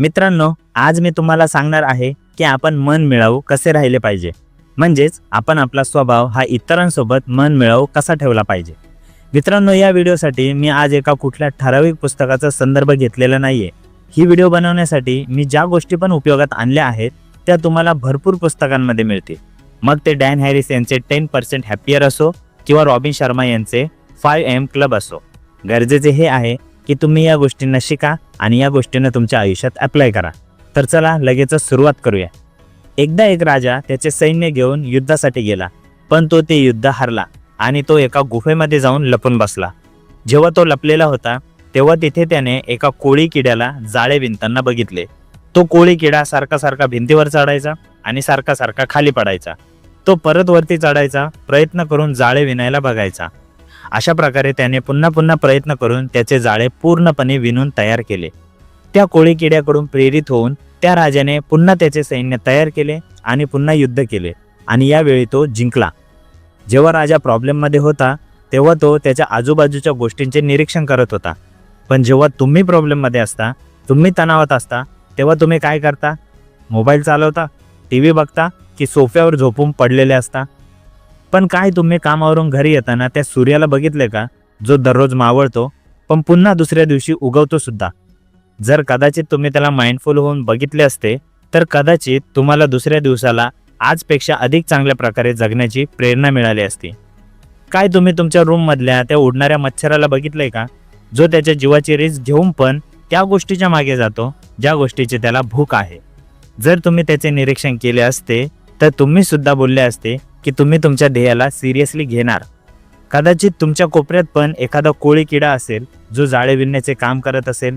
मित्रांनो आज मी तुम्हाला सांगणार आहे की आपण मन मिळावू कसे राहिले पाहिजे. म्हणजेच आपण आपला स्वभाव हा इतरांसोबत मन मिळावू कसा ठेवला पाहिजे. मित्रांनो या व्हिडिओसाठी मी आज एका कुठल्या ठराविक पुस्तकाचा संदर्भ घेतलेला नाहीये. ही व्हिडिओ बनवण्यासाठी मी ज्या गोष्टी पण उपयोगात आणल्या आहेत त्या तुम्हाला भरपूर पुस्तकांमध्ये मिळतील. मग ते डॅन हॅरिस यांचे टेन पर्सेंट हॅपियर असो किंवा रॉबिन शर्मा यांचे फाय एम क्लब असो. गरजेचे हे आहे की तुम्ही या गोष्टींना शिका आणि या गोष्टींना तुमच्या आयुष्यात अप्लाय करा. तर चला लगेचच सुरुवात करूया. एकदा एक राजा त्याचे सैन्य घेऊन युद्धासाठी गेला पण तो ते युद्ध हरला आणि तो एका गुफेमध्ये जाऊन लपून बसला. जेव्हा तो लपलेला होता तेव्हा तिथे त्याने एका कोळी किड्याला जाळे विणताना बघितले. तो कोळी किडा सारखा सारखा भिंतीवर चढायचा आणि सारखा सारखा खाली पडायचा. तो परत वरती चढायचा प्रयत्न करून जाळे विणायला बघायचा. अशा प्रकारे त्याने पुन्हा पुन्हा प्रयत्न करून त्याचे जाळे पूर्णपणे विणून तयार केले. त्या कोळी किड्याकडून प्रेरित होऊन त्या राजाने पुन्हा त्याचे सैन्य तयार केले आणि पुन्हा युद्ध केले आणि यावेळी तो जिंकला. जेव्हा राजा प्रॉब्लेममध्ये होता तेव्हा तो त्याच्या आजूबाजूच्या गोष्टींचे निरीक्षण करत होता. पण जेव्हा तुम्ही प्रॉब्लेममध्ये असता तुम्ही तणावात असता तेव्हा तुम्ही काय करता? मोबाईल चालवता टी व्ही बघता की सोफ्यावर झोपून पडलेले असता? पण काय तुम्ही कामावरून घरी येताना त्या सूर्याला बघितले का? जो दररोज मावळतो पण पुन्हा दुसऱ्या दिवशी उगवतो सुद्धा. जर कदाचित तुम्ही त्याला माइंडफुल होऊन बघितले असते तर कदाचित तुम्हाला दुसऱ्या दिवसाला आजपेक्षा अधिक चांगल्या प्रकारे जगण्याची प्रेरणा मिळाली असती. काय तुम्ही तुमच्या रूममधल्या त्या उडणाऱ्या मच्छराला बघितलंय का? जो त्याच्या जीवाची रिस्क घेऊन पण त्या गोष्टीच्या मागे जातो ज्या गोष्टीची त्याला भूक आहे. जर तुम्ही त्याचे निरीक्षण केले असते तर तुम्ही सुद्धा बोलले असते की तुम्ही तुमच्या ध्येयाला सिरियसली घेणार. कदाचित तुमच्या कोपऱ्यात पण एखादा कोळी किडा असेल जो जाळे विणण्याचे काम करत असेल.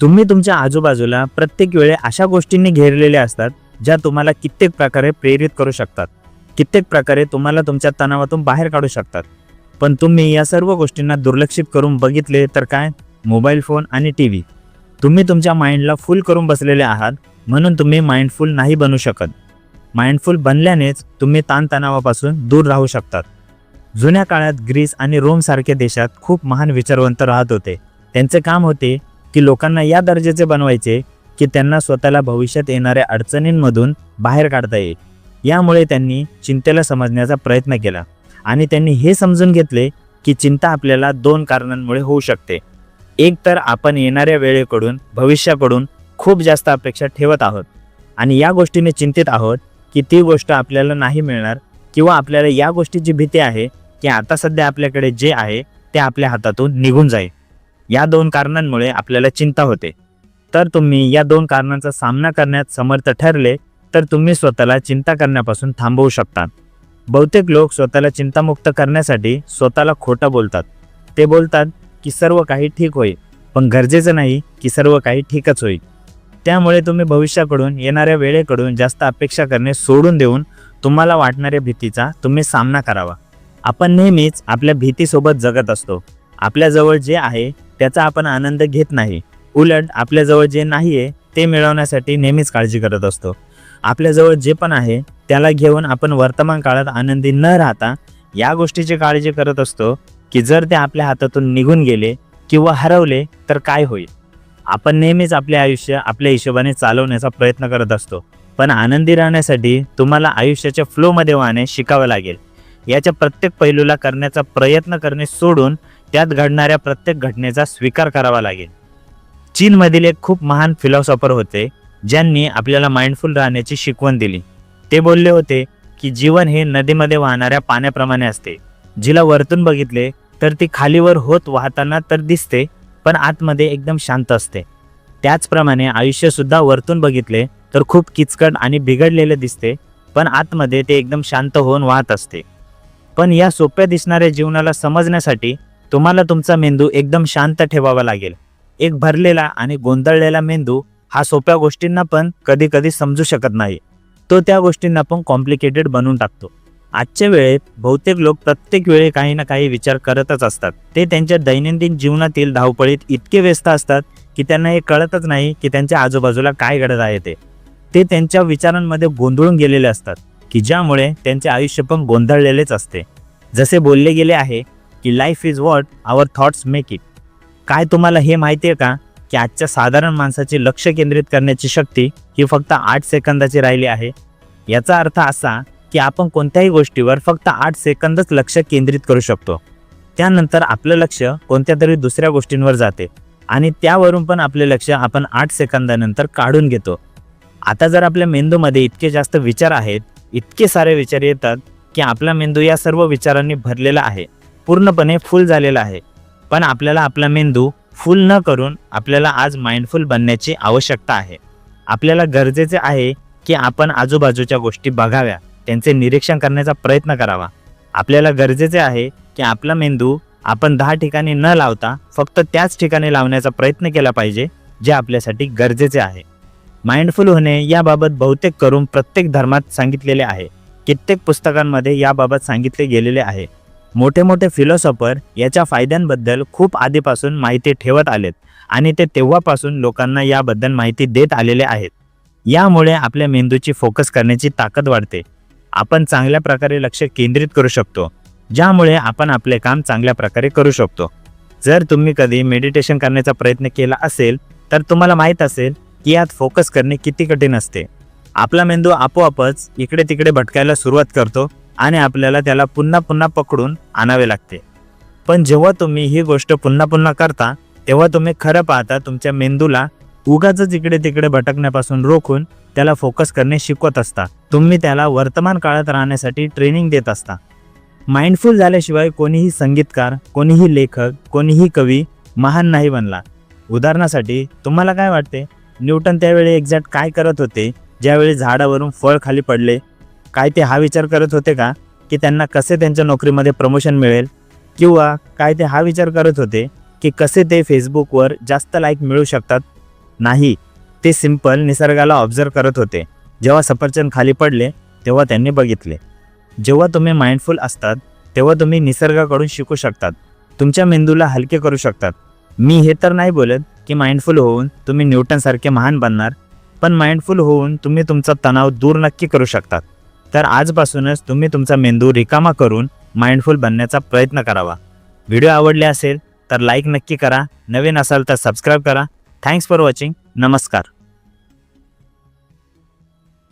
तुम्ही तुमच्या आजूबाजूला प्रत्येक वेळे अशा गोष्टींनी घेरलेल्या असतात ज्या तुम्हाला कित्येक प्रकारे प्रेरित करू शकतात. कित्येक प्रकारे तुम्हाला तुमच्या तणावातून बाहेर काढू शकतात. पण तुम्ही या सर्व गोष्टींना दुर्लक्षित करून बघितले तर काय? मोबाईल फोन आणि टी व्ही. तुम्ही तुमच्या माइंडला फुल करून बसलेले आहात म्हणून तुम्ही माइंडफुल नाही बनू शकत. माइंडफुल बनल्यानेच तुम्ही ताणतणावापासून दूर राहू शकतात. जुन्या काळात ग्रीस आणि रोम सारख्या देशात खूप महान विचारवंत राहत होते. त्यांचे काम होते की लोकांना या दर्जाचे बनवायचे की त्यांना स्वतःला भविष्यात येणाऱ्या अडचणींमधून बाहेर काढता येईल. यामुळे त्यांनी चिंतेला समजण्याचा प्रयत्न केला आणि त्यांनी हे समजून घेतले की चिंता आपल्याला दोन कारणांमुळे होऊ शकते. एक तर आपण येणाऱ्या वेळेकडून भविष्याकडून खूप जास्त अपेक्षा ठेवत आहोत आणि या गोष्टीने चिंतित आहोत की ती गोष्ट आपल्याला नाही मिळणार किंवा आपल्याला या गोष्टीची भीती आहे की आता सध्या आपल्याकडे जे आहे ते आपल्या हातातून निघून जाईल. या दोन कारणांमुळे आपल्याला चिंता होते. तर तुम्ही या दोन कारणांचा सामना करण्यात समर्थ ठरले तर तुम्ही स्वतःला चिंता करण्यापासून थांबवू शकता. बहुतेक लोक स्वतःला चिंतामुक्त करण्यासाठी स्वतःला खोटं बोलतात. ते बोलतात की सर्व काही ठीक होईल पण गरजेचं नाही की सर्व काही ठीकच होईल. त्यामुळे तुम्ही भविष्याकडून येणाऱ्या वेळेकडून जास्त अपेक्षा करणे सोडून देऊन तुम्हाला वाटणाऱ्या भीतीचा तुम्ही सामना करावा. आपण नेहमीच आपल्या भीतीसोबत जगत असतो. आपल्याजवळ जे आहे त्याचा आपण आनंद घेत नाही. उलट आपल्याजवळ जे नाही आहे ते मिळवण्यासाठी नेहमीच काळजी करत असतो. आपल्याजवळ जे पण आहे त्याला घेऊन आपण वर्तमान काळात आनंदी न राहता या गोष्टीची काळजी करत असतो की जर ते आपल्या हातातून निघून गेले किंवा हरवले तर काय होईल? आपण नेहमीच आपले आयुष्य आपल्या हिशोबाने चालवण्याचा प्रयत्न करत असतो. पण आनंदी राहण्यासाठी तुम्हाला आयुष्याच्या फ्लोमध्ये वाहणे शिकावं लागेल. याच्या प्रत्येक पैलूला करण्याचा प्रयत्न करणे सोडून त्यात घडणाऱ्या प्रत्येक घटनेचा स्वीकार करावा लागेल. चीनमधील एक खूप महान फिलॉसॉफर होते ज्यांनी आपल्याला माइंडफुल राहण्याची शिकवण दिली. ते बोलले होते की जीवन हे नदीमध्ये वाहणाऱ्या पाण्याप्रमाणे असते. जिला वरतून बघितले तर ती खालीवर होत वाहताना तर दिसते पण आतमध्ये एकदम शांत असते. त्याचप्रमाणे आयुष्यसुद्धा वरतून बघितले तर खूप किचकट आणि बिघडलेले दिसते पण आतमध्ये ते एकदम शांत होऊन वाहत असते. पण या सोप्या दिसणाऱ्या जीवनाला समजण्यासाठी तुम्हाला तुमचा मेंदू एकदम शांत ठेवावा लागेल. एक भरलेला आणि गोंधळलेला मेंदू हा सोप्या गोष्टींना पण कधी कधी समजू शकत नाही. तो त्या गोष्टींना पण कॉम्प्लिकेटेड बनवून टाकतो. आजच्या वेळेत बहुतेक लोक प्रत्येक वेळी काही ना काही विचार करतच असतात. ते त्यांच्या दैनंदिन जीवनातील धावपळीत इतके व्यस्त असतात की त्यांना हे कळतच नाही की त्यांच्या आजूबाजूला काय घडत आहे ते. ते त्यांच्या विचारांमध्ये गोंधळून गेलेले असतात की ज्यामुळे त्यांचे आयुष्य पण गोंधळलेलेच असते. जसे बोलले गेले आहे की life is what our thoughts make it काय तुम्हाला हे माहिती आहे का? की आजच्या साधारण माणसाची लक्ष केंद्रित करण्याची शक्ती ही फक्त आठ सेकंदाची राहिली आहे. याचा अर्थ असा की आपण कोणत्याही गोष्टीवर फक्त आठ सेकंदच लक्ष केंद्रित करू शकतो. त्यानंतर आपलं लक्ष कोणत्या तरी दुसऱ्या गोष्टींवर जाते आणि त्यावरून पण आपले लक्ष आपण आठ सेकंदानंतर काढून घेतो. आता जर आपल्या मेंदूमध्ये इतके जास्त विचार आहेत इतके सारे विचार येतात की आपला मेंदू या सर्व विचारांनी भरलेला आहे पूर्णपणे फुल झालेला आहे. पण आपल्याला आपला मेंदू फुल न करून आपल्याला आज माइंडफुल बनण्याची आवश्यकता आहे. आपल्याला गरजेचे आहे की आपण आजूबाजूच्या गोष्टी बघाव्या. त्यांचे निरीक्षण करण्याचा प्रयत्न करावा. आपल्याला गरजेचे आहे की आपला मेंदू आपण दहा ठिकाणी न लावता फक्त त्याच ठिकाणी लावण्याचा प्रयत्न केला पाहिजे जे आपल्यासाठी गरजेचे आहे. माइंडफुल होणे याबाबत बहुतेक करून प्रत्येक धर्मात सांगितलेले आहे. कित्येक पुस्तकांमध्ये याबाबत सांगितले गेलेले आहे. मोठे मोठे फिलॉसॉफर याच्या फायद्यांबद्दल खूप आधीपासून माहिती ठेवत आलेत आणि ते तेव्हापासून लोकांना याबद्दल माहिती देत आलेले आहेत. यामुळे आपल्या मेंदूची फोकस करण्याची ताकद वाढते. आपण चांगल्या प्रकारे लक्ष केंद्रित करू शकतो ज्यामुळे आपण आपले काम चांगल्या प्रकारे करू शकतो. जर तुम्ही कधी मेडिटेशन करण्याचा प्रयत्न केला असेल तर तुम्हाला माहीत असेल की यात फोकस करणे किती कठीण असते. आपला मेंदू आपोआपच इकडे तिकडे भटकायला सुरुवात करतो आणि आपल्याला त्याला पुन्हा पुन्हा पकडून आणावे लागते. पण जेव्हा तुम्ही ही गोष्ट पुन्हा पुन्हा करता तेव्हा तुम्ही खरं पाहता तुमच्या मेंदूला उगाच इकडे तिकडे भटकण्यापासून रोखून त्याला फोकस करणे शिकवत असता. तुम्ही त्याला वर्तमान काळात राहण्यासाठी ट्रेनिंग देत असता. माइंडफुल झाल्याशिवाय कोणीही संगीतकार कोणीही लेखक कोणीही कवी महान नाही बनला. उदाहरणासाठी तुम्हाला काय वाटते? न्यूटन त्यावेळी एक्झॅक्ट काय करत होते? ज्यावेळी झाडावरून फळ खाली पडले? काय ते हा विचार करत होते का? की त्यांना कसे त्यांच्या नोकरीमध्ये प्रमोशन मिळेल? किंवा काय ते हा विचार करत होते की कसे ते फेसबुकवर जास्त लाईक मिळू शकतात? नाही. ते सिंपल निसर्गाला ऑब्झर्व करत होते. जेव्हा सफरचंद खाली पडले तेव्हा त्यांनी बघितले. जेव्हा तुम्ही माइंडफुल असतात तेव्हा तुम्ही निसर्गाकडून शिकू शकतात. तुमच्या मेंदूला हलके करू शकतात. मी हे तर नाही बोलत की माइंडफुल होऊन तुम्ही न्यूटनसारखे महान बनणार पण माइंडफुल होऊन तुम्ही तुमचा तणाव दूर नक्की करू शकतात. तर आजपासूनच तुम्ही तुमचा मेंदू रिकामा करून माइंडफुल बनण्याचा प्रयत्न करावा. व्हिडिओ आवडले असेल तर लाईक नक्की करा. नवीन असाल तर सबस्क्राईब करा. थँक्स फॉर वॉचिंग नमस्कार